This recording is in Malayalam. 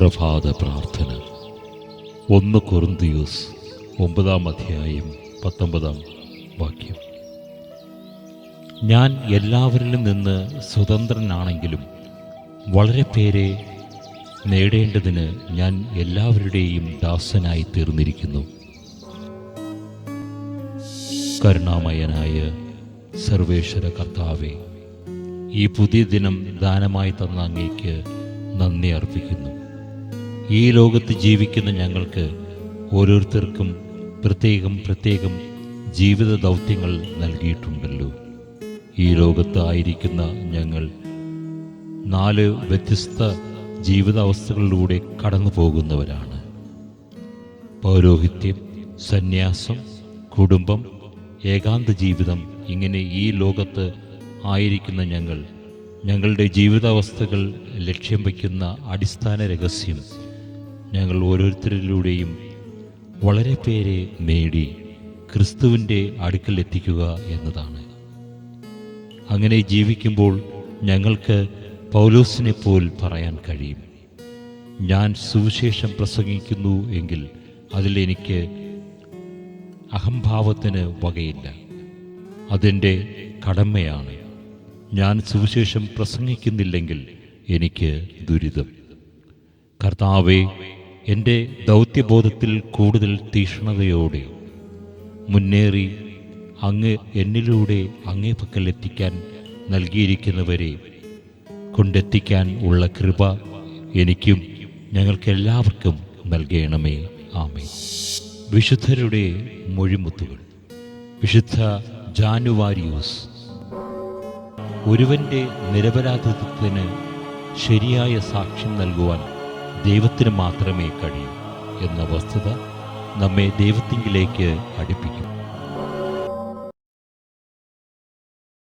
പ്രഭാത പ്രാർത്ഥന. ഒന്ന് കൊറിന്തിയൂസ് ഒമ്പതാം അധ്യായം പത്തൊമ്പതാം വാക്യം. ഞാൻ എല്ലാവരിലും നിന്ന് സ്വതന്ത്രനാണെങ്കിലും വളരെ പേരെ നേടേണ്ടതിന് ഞാൻ എല്ലാവരുടെയും ദാസനായി തീർന്നിരിക്കുന്നു. കരുണാമയനായ സർവേശ്വര കർത്താവെ ഈ പുതിയ ദിനം ദാനമായി തന്ന അങ്ങേക്ക് നന്ദി അർപ്പിക്കുന്നു. ഈ ലോകത്ത് ജീവിക്കുന്ന ഞങ്ങൾക്ക് ഓരോരുത്തർക്കും പ്രത്യേകം പ്രത്യേകം ജീവിത ദൗത്യങ്ങൾ നൽകിയിട്ടുണ്ടല്ലോ. ഈ ലോകത്ത് ആയിരിക്കുന്ന ഞങ്ങൾ നാല് വ്യത്യസ്ത ജീവിതാവസ്ഥകളിലൂടെ കടന്നു പോകുന്നവരാണ് പൗരോഹിത്യം സന്യാസം കുടുംബം ഏകാന്ത ജീവിതം ഇങ്ങനെ ഈ ലോകത്ത് ആയിരിക്കുന്ന ഞങ്ങൾ ഞങ്ങളുടെ ജീവിതാവസ്ഥകൾ ലക്ഷ്യം വയ്ക്കുന്ന അടിസ്ഥാന രഹസ്യം ഞങ്ങൾ ഓരോരുത്തരിലൂടെയും വളരെ പേരെ നേടി ക്രിസ്തുവിന്റെ അടുക്കൽ എത്തിക്കുക എന്നതാണ്. അങ്ങനെ ജീവിക്കുമ്പോൾ ഞങ്ങൾക്ക് പൗലോസിനെ പോൽ പറയാൻ കഴിയും. ഞാൻ സുവിശേഷം പ്രസംഗിക്കുന്നു എങ്കിൽ അതിലെനിക്ക് അഹംഭാവത്തിന് വകയില്ല. അതെന്റെ കടമയാണ്. ഞാൻ സുവിശേഷം പ്രസംഗിക്കുന്നില്ലെങ്കിൽ എനിക്ക് ദുരിതം. കർത്താവെ എന്റെ ദൗത്യബോധത്തിൽ കൂടുതൽ തീഷ്ണതയോടെ മുന്നേറി അങ്ങ് എന്നിലൂടെ അങ്ങേ പക്കൽ എത്തിക്കാൻ നൽകിയിരിക്കുന്നവരെ കൊണ്ടെത്തിക്കാൻ ഉള്ള കൃപ എനിക്കും ഞങ്ങൾക്കെല്ലാവർക്കും നൽകണമേ. ആമേ വിശുദ്ധരുടെ മൊഴിമുത്തുകൾ. വിശുദ്ധ ജാനുവാരിയൂസ് ഒരുവന്റെ നിരപരാധിത്വത്തിന് ശരിയായ സാക്ഷ്യം നൽകുവാൻ ദൈവത്തിന് മാത്രമേ കഴിയൂ എന്ന വസ്തുത നമ്മെ ദൈവത്തിങ്കിലേക്ക് അടുപ്പിക്കും.